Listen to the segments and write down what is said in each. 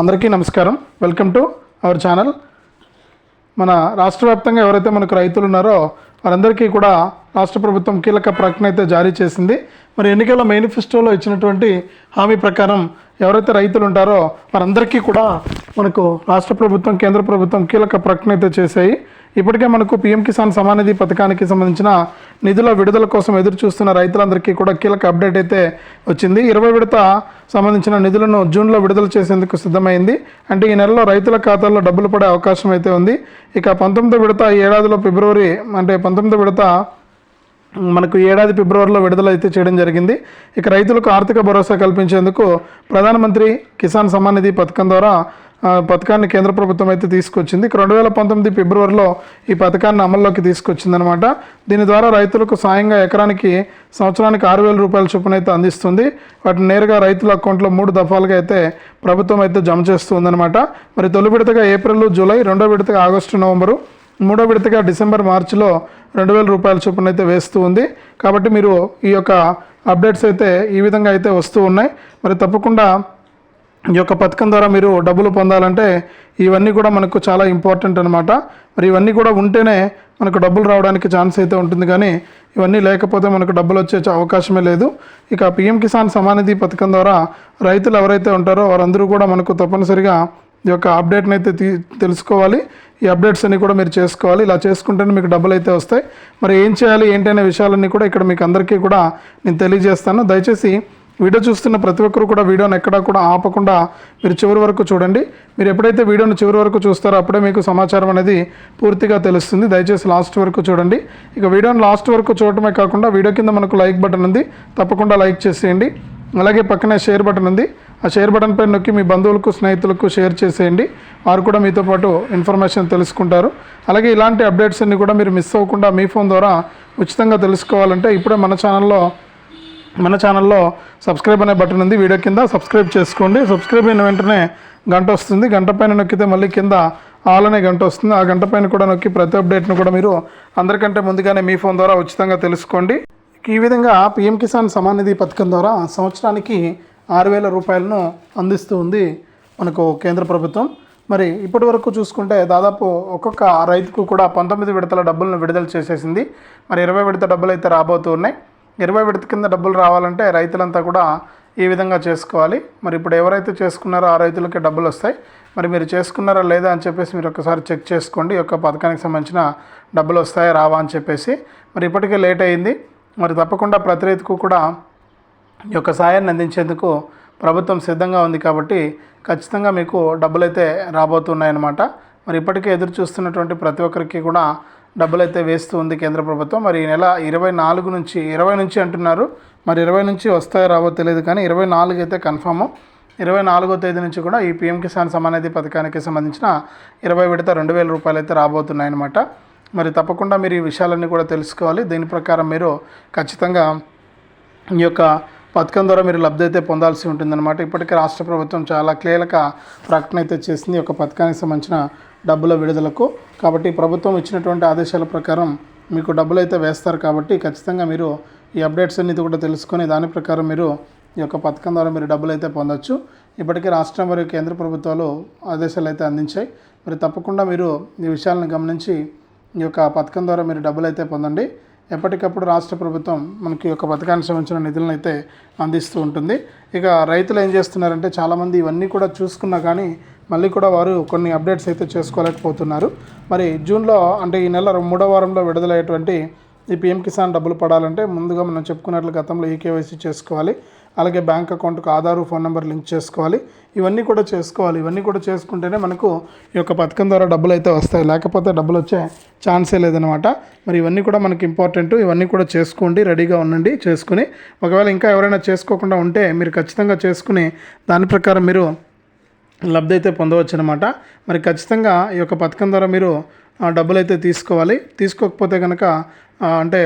అందరికీ నమస్కారం. Welcome to our channel మన రాష్ట్ర వ్యాప్తంగా ఎవరైతే మనకు రైతులు ఉన్నారో వారందరికీ కూడా రాష్ట్ర ప్రభుత్వం కీలక ప్రకటన అయితే జారీ చేసింది. మరి ఎన్నికల మేనిఫెస్టోలో ఇచ్చినటువంటి హామీ ప్రకారం ఎవరైతే రైతులు ఉంటారో వారందరికీ కూడా మనకు రాష్ట్ర ప్రభుత్వం కేంద్ర ప్రభుత్వం కీలక ప్రకటన అయితే చేశాయి. ఇప్పటికే మనకు పీఎం కిసాన్ సమానిధి పథకానికి సంబంధించిన నిధుల విడుదల కోసం ఎదురు చూస్తున్న రైతులందరికీ కూడా కీలక అప్డేట్ అయితే వచ్చింది. ఇరవై విడత సంబంధించిన నిధులను జూన్లో విడుదల చేసేందుకు సిద్ధమైంది. అంటే ఈ నెలలో రైతుల ఖాతాల్లో డబ్బులు పడే అవకాశం అయితే ఉంది. ఇక పంతొమ్మిదో విడత ఈ ఏడాదిలో ఫిబ్రవరి అంటే పంతొమ్మిదో విడత మనకు ఏడాది ఫిబ్రవరిలో విడుదల అయితే చేయడం జరిగింది. ఇక రైతులకు ఆర్థిక భరోసా కల్పించేందుకు ప్రధానమంత్రి కిసాన్ సమ్మాన్ నిధి పథకం ద్వారా పథకాన్ని కేంద్ర ప్రభుత్వం అయితే తీసుకొచ్చింది. ఇక రెండు వేల పంతొమ్మిది ఫిబ్రవరిలో ఈ పథకాన్ని అమల్లోకి తీసుకొచ్చిందనమాట దీని ద్వారా రైతులకు సాయంగా ఎకరానికి సంవత్సరానికి ఆరు వేల రూపాయల చొప్పున అయితే అందిస్తుంది. వాటిని నేరుగా రైతుల అకౌంట్లో మూడు దఫాలుగా అయితే ప్రభుత్వం అయితే జమ చేస్తుందన్నమాట. మరి తొలి విడతగా ఏప్రిల్ జూలై రెండో విడతగా ఆగస్టు నవంబరు మూడో విడతగా డిసెంబర్ మార్చిలో రెండు వేల రూపాయల చొప్పున అయితే వేస్తూ ఉంది. కాబట్టి మీరు ఈ యొక్క అప్డేట్స్ అయితే ఈ విధంగా అయితే వస్తూ ఉన్నాయి. మరి తప్పకుండా ఈ యొక్క పథకం ద్వారా మీరు డబ్బులు పొందాలంటే ఇవన్నీ కూడా మనకు చాలా ఇంపార్టెంట్ అనమాట మరి ఇవన్నీ కూడా ఉంటేనే మనకు డబ్బులు రావడానికి ఛాన్స్ అయితే ఉంటుంది కానీ ఇవన్నీ లేకపోతే మనకు డబ్బులు వచ్చే అవకాశమే లేదు. ఇక పిఎం కిసాన్ సమానిధి పథకం ద్వారా రైతులు ఎవరైతే ఉంటారో వారందరూ కూడా మనకు తప్పనిసరిగా ఈ యొక్క అప్డేట్ని అయితే తీ తెలుసుకోవాలి. ఈ అప్డేట్స్ అన్ని కూడా మీరు చేసుకోవాలి. ఇలా చేసుకుంటేనే మీకు డబ్బులు అయితే వస్తాయి. మరి ఏం చేయాలి ఏంటనే విషయాలన్నీ కూడా ఇక్కడ మీకు అందరికీ కూడా నేను తెలియజేస్తాను. దయచేసి వీడియో చూస్తున్న ప్రతి ఒక్కరు కూడా వీడియోని ఎక్కడా కూడా ఆపకుండా మీరు చివరి వరకు చూడండి. మీరు ఎప్పుడైతే వీడియోను చివరి వరకు చూస్తారో అప్పుడే మీకు సమాచారం అనేది పూర్తిగా తెలుస్తుంది. దయచేసి లాస్ట్ వరకు చూడండి. ఇక వీడియోని లాస్ట్ వరకు చూడటమే కాకుండా వీడియో కింద మనకు లైక్ బటన్ ఉంది. తప్పకుండా లైక్ చేసేయండి. అలాగే పక్కనే షేర్ బటన్ ఉంది. ఆ షేర్ బటన్ పైన నొక్కి మీ బంధువులకు స్నేహితులకు షేర్ చేసేయండి. వారు కూడా మీతో పాటు ఇన్ఫర్మేషన్ తెలుసుకుంటారు. అలాగే ఇలాంటి అప్డేట్స్ అన్ని కూడా మీరు మిస్ అవ్వకుండా మీ ఫోన్ ద్వారా ఉచితంగా తెలుసుకోవాలంటే ఇప్పుడే మన ఛానల్లో మన ఛానల్లో సబ్స్క్రైబ్ అనే బటన్ ఉంది. వీడియో కింద సబ్స్క్రైబ్ చేసుకోండి. సబ్స్క్రైబ్ అయిన వెంటనే గంట వస్తుంది. గంట పైన నొక్కితే మళ్ళీ కింద ఆల్ అనే గంట వస్తుంది. ఆ గంట పైన కూడా నొక్కి ప్రతి అప్డేట్ను కూడా మీరు అందరికంటే ముందుగానే మీ ఫోన్ ద్వారా ఉచితంగా తెలుసుకోండి. ఈ విధంగా పిఎం కిసాన్ సమాన్ నిధి పథకం ద్వారా సంవత్సరానికి ఆరు వేల రూపాయలను అందిస్తూ ఉంది మనకు కేంద్ర ప్రభుత్వం. మరి ఇప్పటి వరకు చూసుకుంటే దాదాపు ఒక్కొక్క రైతుకు కూడా పంతొమ్మిది విడతల డబ్బులను విడుదల చేసేసింది. మరి ఇరవై విడత డబ్బులు అయితే రాబోతూ ఉన్నాయి. ఇరవై విడత కింద డబ్బులు రావాలంటే రైతులంతా కూడా ఈ విధంగా చేసుకోవాలి. మరి ఇప్పుడు ఎవరైతే చేసుకున్నారో ఆ రైతులకి డబ్బులు వస్తాయి. మరి మీరు చేసుకున్నారా లేదా అని చెప్పేసి మీరు ఒకసారి చెక్ చేసుకోండి. ఈ యొక్క పథకానికి సంబంధించిన డబ్బులు వస్తాయా రావా అని చెప్పేసి. మరి ఇప్పటికే లేట్ అయింది. మరి తప్పకుండా ప్రతి రైతుకు కూడా ఈ యొక్క సాయాన్ని అందించేందుకు ప్రభుత్వం సిద్ధంగా ఉంది కాబట్టి ఖచ్చితంగా మీకు డబ్బులు అయితే రాబోతున్నాయన్నమాట. మరి ఇప్పటికే ఎదురు చూస్తున్నటువంటి ప్రతి ఒక్కరికి కూడా డబ్బులు అయితే వేస్తూ ఉంది కేంద్ర ప్రభుత్వం. మరి ఈ నెల ఇరవై నాలుగు నుంచి ఇరవై నుంచి అంటున్నారు. మరి ఇరవై నుంచి వస్తాయో రావో తెలియదు కానీ ఇరవై నాలుగు అయితే కన్ఫాము. ఇరవై నాలుగో తేదీ నుంచి కూడా ఈ పిఎం కిసాన్ సమానిధి పథకానికి సంబంధించిన ఇరవై విడత రెండు వేల రూపాయలు అయితే రాబోతున్నాయన్నమాట. మరి తప్పకుండా మీరు ఈ విషయాలన్నీ కూడా తెలుసుకోవాలి. దీని ప్రకారం మీరు ఖచ్చితంగా ఈ యొక్క పథకం ద్వారా మీరు లబ్ధి అయితే పొందాల్సి ఉంటుందన్నమాట. ఇప్పటికే రాష్ట్ర ప్రభుత్వం చాలా కీలక ప్రకటన అయితే చేసింది. ఒక పథకానికి సంబంధించిన డబ్బుల విడుదలకు. కాబట్టి ప్రభుత్వం ఇచ్చినటువంటి ఆదేశాల ప్రకారం మీకు డబ్బులు అయితే వేస్తారు కాబట్టి ఖచ్చితంగా మీరు ఈ అప్డేట్స్ అన్ని కూడా తెలుసుకొని దాని ప్రకారం మీరు ఈ యొక్క పథకం ద్వారా మీరు డబ్బులు అయితే పొందొచ్చు. ఇప్పటికే రాష్ట్ర మరియు కేంద్ర ప్రభుత్వాలు ఆదేశాలు అయితే అందించాయి. మరి తప్పకుండా మీరు ఈ విషయాలను గమనించి ఈ యొక్క పథకం ద్వారా మీరు డబ్బులు అయితే పొందండి. ఎప్పటికప్పుడు రాష్ట్ర ప్రభుత్వం మనకి ఒక యొక్క పథకానికి సంబంధించిన నిధులను అయితే అందిస్తూ ఉంటుంది. ఇక రైతులు ఏం చేస్తున్నారంటే చాలామంది ఇవన్నీ కూడా చూసుకున్నా కానీ మళ్ళీ కూడా వారు కొన్ని అప్డేట్స్ అయితే చేసుకోలేకపోతున్నారు. మరి జూన్లో అంటే ఈ నెల మూడో వారంలో విడుదలయ్యేటువంటి ఈ పిఎం కిసాన్ డబ్బులు పడాలంటే ముందుగా మనం చెప్పుకున్నట్లు గతంలో ఈకేవైసీ చేసుకోవాలి. అలాగే బ్యాంక్ అకౌంట్కు ఆధారు ఫోన్ నెంబర్ లింక్ చేసుకోవాలి. ఇవన్నీ కూడా చేసుకోవాలి. ఇవన్నీ కూడా చేసుకుంటేనే మనకు ఈ యొక్క పథకం ద్వారా డబ్బులు అయితే వస్తాయి. లేకపోతే డబ్బులు వచ్చే ఛాన్సే లేదనమాట మరి ఇవన్నీ కూడా మనకి ఇంపార్టెంట్. ఇవన్నీ కూడా చేసుకోండి రెడీగా ఉండండి చేసుకుని. ఒకవేళ ఇంకా ఎవరైనా చేసుకోకుండా ఉంటే మీరు ఖచ్చితంగా చేసుకుని దాని ప్రకారం మీరు లబ్ధి అయితే పొందవచ్చు అనమాట మరి ఖచ్చితంగా ఈ యొక్క పథకం ద్వారా మీరు డబ్బులు అయితే తీసుకోవాలి. తీసుకోకపోతే కనుక అంటే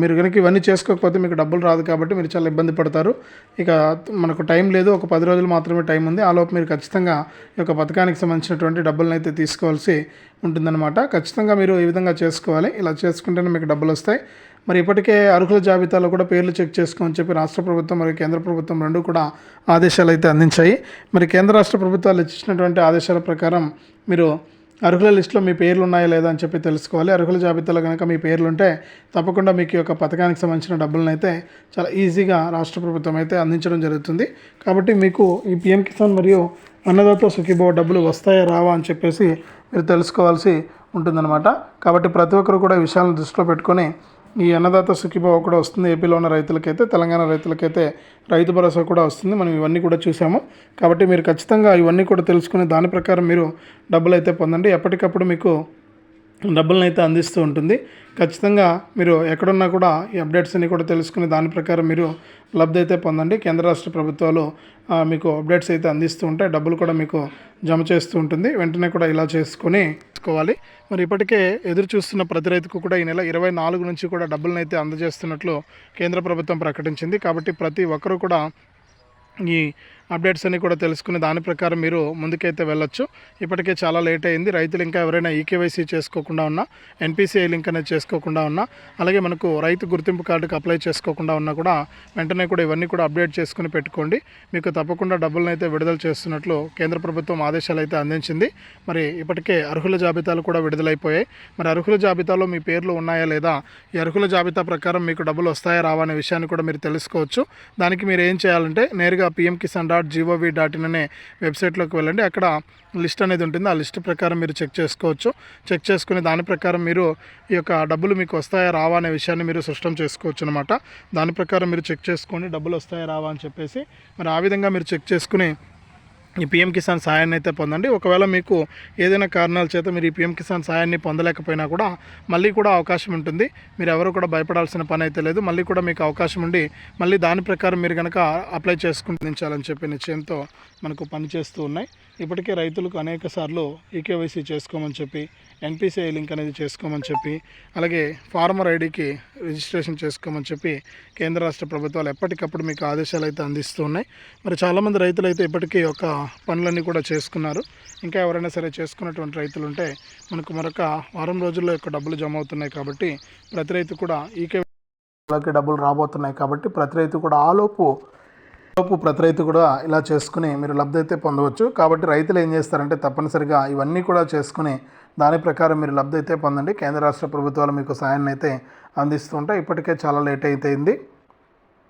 మీరు కనుక ఇవన్నీ చేసుకోకపోతే మీకు డబ్బులు రాదు కాబట్టి మీరు చాలా ఇబ్బంది పడతారు. ఇక మనకు టైం లేదు ఒక పది రోజులు మాత్రమే టైం ఉంది. ఆ లోపు మీరు ఖచ్చితంగా ఈ యొక్క పథకానికి సంబంధించినటువంటి డబ్బులను అయితే తీసుకోవాల్సి ఉంటుందన్నమాట. ఖచ్చితంగా మీరు ఈ విధంగా చేసుకోవాలి. ఇలా చేసుకుంటేనే మీకు డబ్బులు వస్తాయి. మరి ఇప్పటికే అర్హుల జాబితాలో కూడా పేర్లు చెక్ చేసుకోమని చెప్పి రాష్ట్ర ప్రభుత్వం మరియు కేంద్ర ప్రభుత్వం రెండు కూడా ఆదేశాలు అయితే అందించాయి. మరి కేంద్ర రాష్ట్ర ప్రభుత్వాలు ఇచ్చినటువంటి ఆదేశాల ప్రకారం మీరు అర్హుల లిస్టులో మీ పేర్లు ఉన్నాయా లేదా అని చెప్పి తెలుసుకోవాలి. అర్హుల జాబితాలో కనుక మీ పేర్లు ఉంటే తప్పకుండా మీకు యొక్క పథకానికి సంబంధించిన డబ్బులను అయితే చాలా ఈజీగా రాష్ట్ర ప్రభుత్వం అయితే అందించడం జరుగుతుంది. కాబట్టి మీకు ఈ పిఎం కిసాన్ మరియు అన్నదాత సుఖీభవ డబ్బులు వస్తాయా రావా అని చెప్పేసి మీరు తెలుసుకోవాల్సి ఉంటుందన్నమాట. కాబట్టి ప్రతి ఒక్కరు కూడా ఈ విషయాలను దృష్టిలో పెట్టుకొని ఈ అన్నదాత సుఖీభావ కూడా వస్తుంది. ఏపీలో ఉన్న రైతులకైతే తెలంగాణ రైతులకైతే రైతు భరోసా కూడా వస్తుంది. మనం ఇవన్నీ కూడా చూసాము కాబట్టి మీరు ఖచ్చితంగా ఇవన్నీ కూడా తెలుసుకుని దాని ప్రకారం మీరు డబ్బులు అయితే పొందండి. ఎప్పటికప్పుడు మీకు డబ్బులను అయితే అందిస్తూ ఉంటుంది. ఖచ్చితంగా మీరు ఎక్కడున్నా కూడా ఈ అప్డేట్స్ అన్ని కూడా తెలుసుకుని దాని ప్రకారం మీరు లబ్ధి అయితే పొందండి. కేంద్ర రాష్ట్ర ప్రభుత్వాలు మీకు అప్డేట్స్ అయితే అందిస్తూ ఉంటాయి. డబ్బులు కూడా మీకు జమ చేస్తూ ఉంటుంది. వెంటనే కూడా ఇలా చేసుకొని తీసుకోవాలి మరి ఇప్పటికే ఎదురు చూస్తున్న ప్రతి రైతుకు కూడా ఈ నెల ఇరవై నాలుగు నుంచి కూడా డబ్బులను అయితే అందజేస్తున్నట్లు కేంద్ర ప్రభుత్వం ప్రకటించింది. కాబట్టి ప్రతి ఒక్కరూ కూడా ఈ అప్డేట్స్ అన్ని కూడా తెలుసుకుని దాని ప్రకారం మీరు ముందుకైతే వెళ్ళొచ్చు. ఇప్పటికే చాలా లేట్ అయింది. రైతులు ఇంకా ఎవరైనా ఈకేవైసీ చేసుకోకుండా ఉన్నా ఎన్పిసిఐ లింక్ అనేది చేసుకోకుండా ఉన్నా అలాగే మనకు రైతు గుర్తింపు కార్డుకి అప్లై చేసుకోకుండా ఉన్నా కూడా వెంటనే కూడా ఇవన్నీ కూడా అప్డేట్ చేసుకుని పెట్టుకోండి. మీకు తప్పకుండా డబ్బులను అయితే విడుదల చేస్తున్నట్లు కేంద్ర ప్రభుత్వం ఆదేశాలు అయితే అందించింది. మరి ఇప్పటికే అర్హుల జాబితాలు కూడా విడుదలైపోయాయి. మరి అర్హుల జాబితాలో మీ పేర్లు ఉన్నాయా లేదా ఈ అర్హుల జాబితా ప్రకారం మీకు డబ్బులు వస్తాయా రావా అనే విషయాన్ని కూడా మీరు తెలుసుకోవచ్చు. దానికి మీరు ఏం చేయాలంటే నేరుగా PM Kisan dot gov dot in అనే వెబ్సైట్లోకి వెళ్ళండి. అక్కడ లిస్ట్ అనేది ఉంటుంది. ఆ లిస్ట్ ప్రకారం మీరు చెక్ చేసుకోవచ్చు. చెక్ చేసుకుని దాని ప్రకారం మీరు ఈ యొక్క డబ్బులు మీకు వస్తాయా రావా అనే విషయాన్ని మీరు సృష్టం చేసుకోవచ్చు అనమాట దాని ప్రకారం మీరు చెక్ చేసుకొని డబ్బులు వస్తాయా రావా అని చెప్పేసి మరి ఆ విధంగా మీరు చెక్ చేసుకుని ఈ పిఎం కిసాన్ సాయాన్ని అయితే పొందండి. ఒకవేళ మీకు ఏదైనా కారణాల చేత మీరు ఈ పిఎం కిసాన్ సాయాన్ని పొందలేకపోయినా కూడా మళ్ళీ కూడా అవకాశం ఉంటుంది. మీరు ఎవరు కూడా భయపడాల్సిన పని అయితే లేదు. మళ్ళీ కూడా మీకు అవకాశం ఉండి మళ్ళీ దాని ప్రకారం మీరు కనుక అప్లై చేసుకుంటుంచాలని చెప్పి నిశ్చయంతో మనకు పనిచేస్తూ ఉన్నాయి. ఇప్పటికే రైతులకు అనేక సార్లు ఈకేవైసీ చేసుకోమని చెప్పి ఎన్పిసిఐ లింక్ అనేది చేసుకోమని చెప్పి అలాగే ఫార్మర్ ఐడికి రిజిస్ట్రేషన్ చేసుకోమని చెప్పి కేంద్ర రాష్ట్ర ప్రభుత్వాలు ఎప్పటికప్పుడు మీకు ఆదేశాలు అయితే అందిస్తూ ఉన్నాయి. మరి చాలామంది రైతులు అయితే ఇప్పటికీ ఒక పనులన్నీ కూడా చేసుకున్నారు. ఇంకా ఎవరైనా సరే చేసుకున్నటువంటి రైతులు ఉంటే మనకు మరొక వారం రోజుల్లో యొక్క డబ్బులు జమ అవుతున్నాయి కాబట్టి ప్రతి రైతు కూడా ఈకే డబ్బులు రాబోతున్నాయి కాబట్టి ప్రతి రైతు కూడా ఆలోపు లోపు ప్రతి రైతు కూడా ఇలా చేసుకుని మీరు లబ్ధి అయితే పొందవచ్చు. కాబట్టి రైతులు ఏం చేస్తారంటే తప్పనిసరిగా ఇవన్నీ కూడా చేసుకుని దాని ప్రకారం మీరు లబ్ధి అయితే పొందండి. కేంద్ర రాష్ట్ర ప్రభుత్వాలు మీకు సాయాన్ని అయితే అందిస్తూ ఇప్పటికే చాలా లేట్ అయితే అయింది.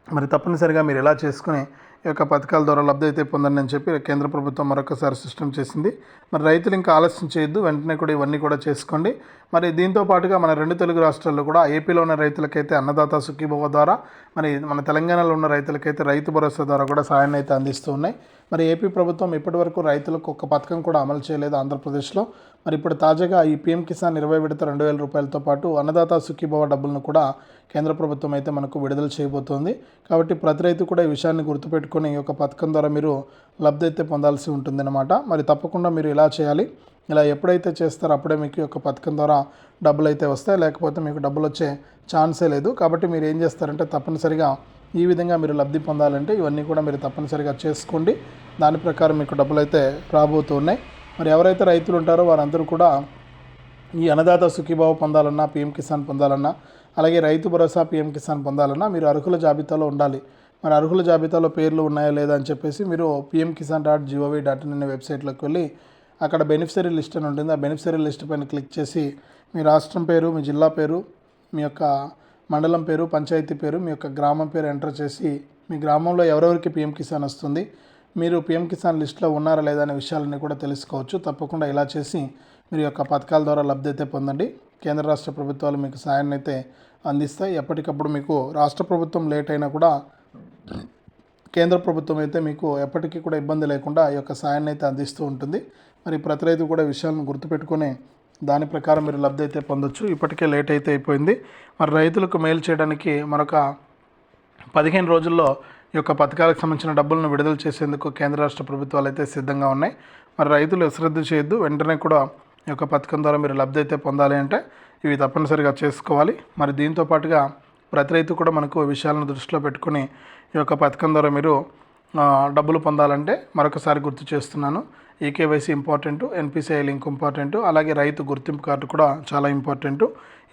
మరి తప్పనిసరిగా మీరు ఇలా చేసుకుని ఈ యొక్క పథకాల ద్వారా లబ్ధి అయితే పొందండి అని చెప్పి కేంద్ర ప్రభుత్వం మరొకసారి సిస్టమ్ చేసింది. మరి రైతులు ఇంకా ఆలస్యం చేయొద్దు వెంటనే కూడా ఇవన్నీ కూడా చేసుకోండి. మరి దీంతో పాటుగా మన రెండు తెలుగు రాష్ట్రాల్లో కూడా ఏపీలో ఉన్న రైతులకైతే అన్నదాత సుఖీభవ ద్వారా మరి మన తెలంగాణలో ఉన్న రైతులకైతే రైతు భరోసా ద్వారా కూడా సాయాన్ని అయితే అందిస్తూ ఉన్నాయి. మరి ఏపీ ప్రభుత్వం ఇప్పటివరకు రైతులకు ఒక పథకం కూడా అమలు చేయలేదు ఆంధ్రప్రదేశ్లో. మరి ఇప్పుడు తాజాగా ఈ పీఎం కిసాన్ ఇరవై విడత రెండు వేల రూపాయలతో పాటు అన్నదాత సుఖీభవ డబ్బులను కూడా కేంద్ర ప్రభుత్వం అయితే మనకు విడుదల చేయబోతోంది. కాబట్టి ప్రతి రైతు కూడా ఈ విషయాన్ని గుర్తుపెట్టుకొని ఒక పథకం ద్వారా మీరు లబ్ధి అయితే పొందాల్సి ఉంటుందన్నమాట. మరి తప్పకుండా మీరు ఇలా చేయాలి. ఇలా ఎప్పుడైతే చేస్తారో అప్పుడే మీకు ఒక యొక్క పథకం ద్వారా డబ్బులు అయితే వస్తాయి. లేకపోతే మీకు డబ్బులు వచ్చే ఛాన్సే లేదు. కాబట్టి మీరు ఏం చేస్తారంటే తప్పనిసరిగా ఈ విధంగా మీరు లబ్ధి పొందాలంటే ఇవన్నీ కూడా మీరు తప్పనిసరిగా చేసుకోండి. దాని ప్రకారం మీకు డబ్బులు అయితే రాబోతున్నాయి. మరి ఎవరైతే రైతులు ఉంటారో వారందరూ కూడా ఈ అన్నదాత సుఖీభావ పొందాలన్నా పిఎం కిసాన్ పొందాలన్నా అలాగే రైతు భరోసా పిఎం కిసాన్ పొందాలన్నా మీరు అర్హుల జాబితాలో ఉండాలి. మరి అర్హుల జాబితాలో పేర్లు ఉన్నాయా లేదా అని చెప్పేసి మీరు PM Kisan dot gov dot in అనే వెబ్సైట్లోకి వెళ్ళి అక్కడ బెనిఫిషరీ లిస్ట్ అని ఉంటుంది. ఆ బెనిఫిషరీ లిస్ట్ పైన క్లిక్ చేసి మీ రాష్ట్రం పేరు మీ జిల్లా పేరు మీ యొక్క మండలం పేరు పంచాయతీ పేరు మీ యొక్క గ్రామం పేరు ఎంటర్ చేసి మీ గ్రామంలో ఎవరెవరికి పిఎం కిసాన్ వస్తుంది మీరు పిఎం కిసాన్ లిస్ట్లో ఉన్నారా లేదా అనే విషయాలన్నీ కూడా తెలుసుకోవచ్చు. తప్పకుండా ఇలా చేసి మీరు యొక్క పథకాల ద్వారా లబ్ధి అయితే పొందండి. కేంద్ర రాష్ట్ర ప్రభుత్వాలు మీకు సాయాన్ని అయితే అందిస్తాయి. ఎప్పటికప్పుడు మీకు రాష్ట్ర ప్రభుత్వం లేట్ అయినా కూడా కేంద్ర ప్రభుత్వం అయితే మీకు ఎప్పటికీ కూడా ఇబ్బంది లేకుండా ఈ యొక్క సాయాన్ని అయితే అందిస్తూ ఉంటుంది. మరి ప్రతి రైతు కూడా విషయాలను గుర్తుపెట్టుకొని దాని ప్రకారం మీరు లబ్ధి అయితే పొందొచ్చు. ఇప్పటికే లేట్ అయితే అయిపోయింది. మరి రైతులకు మేలు చేయడానికి మరొక పదిహేను రోజుల్లో ఈ యొక్క పథకాలకు సంబంధించిన డబ్బులను విడుదల చేసేందుకు కేంద్ర రాష్ట్ర ప్రభుత్వాలు అయితే సిద్ధంగా ఉన్నాయి. మరి రైతులు అశ్రద్ధ చేయొద్దు. వెంటనే కూడా ఈ యొక్క పథకం ద్వారా మీరు లబ్ధి అయితే పొందాలి అంటే ఇవి తప్పనిసరిగా చేసుకోవాలి. మరి దీంతో పాటుగా ప్రతి రైతు కూడా మనకు విషయాలను దృష్టిలో పెట్టుకొని ఈ యొక్క పథకం ద్వారా మీరు డబ్బులు పొందాలంటే మరొకసారి గుర్తు చేస్తున్నాను. EKYC important NPCI link important అలాగే రైతు గుర్తింపు కార్డు కూడా చాలా ఇంపార్టెంట్.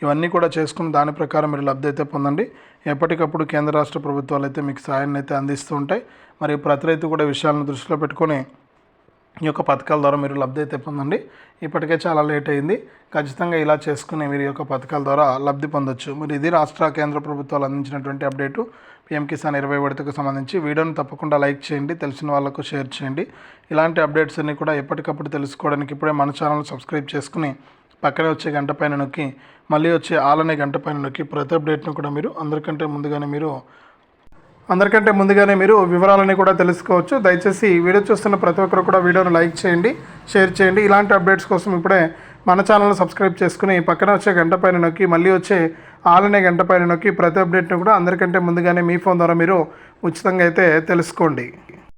ఇవన్నీ కూడా చేసుకుని దాని ప్రకారం మీరు లబ్ధి అయితే పొందండి. ఎప్పటికప్పుడు కేంద్ర రాష్ట్ర ప్రభుత్వాలు అయితే మీకు సహాయాన్ని అయితే అందిస్తూ ఉంటాయి. మరియు ప్రతి రైతు కూడా విషయాలను దృష్టిలో పెట్టుకొని ఈ యొక్క పథకాల ద్వారా మీరు లబ్ధి అయితే పొందండి. ఇప్పటికే చాలా లేట్ అయింది. ఖచ్చితంగా ఇలా చేసుకుని మీరు ఈ యొక్క పథకాల ద్వారా లబ్ధి పొందొచ్చు. మరి ఇది రాష్ట్ర కేంద్ర ప్రభుత్వాలు అందించినటువంటి అప్డేటు. పిఎం కిసాన్ ఇరవై విడతకు సంబంధించి వీడియోని తప్పకుండా లైక్ చేయండి. తెలిసిన వాళ్ళకు షేర్ చేయండి. ఇలాంటి అప్డేట్స్ అన్ని కూడా ఎప్పటికప్పుడు తెలుసుకోవడానికి ఇప్పుడే మన ఛానల్ సబ్స్క్రైబ్ చేసుకుని పక్కనే వచ్చే గంట పైన నొక్కి మళ్ళీ వచ్చే ఆలనే గంట పైన నొక్కి ప్రతి అప్డేట్ను కూడా మీరు అందరికంటే ముందుగానే మీరు అందరికంటే ముందుగానే మీరు వివరాలని కూడా తెలుసుకోవచ్చు. దయచేసి వీడియో చూస్తున్న ప్రతి ఒక్కరు కూడా వీడియోను లైక్ చేయండి షేర్ చేయండి. ఇలాంటి అప్డేట్స్ కోసం ఇప్పుడే మన ఛానల్ సబ్స్క్రైబ్ చేసుకుని పక్కన వచ్చే గంట పైన నొక్కి మళ్ళీ వచ్చే ఆలనే గంట పైన నొక్కి ప్రతి అప్డేట్ను కూడా అందరికంటే ముందుగానే మీ ఫోన్ ద్వారా మీరు ఉచితంగా అయితే తెలుసుకోండి.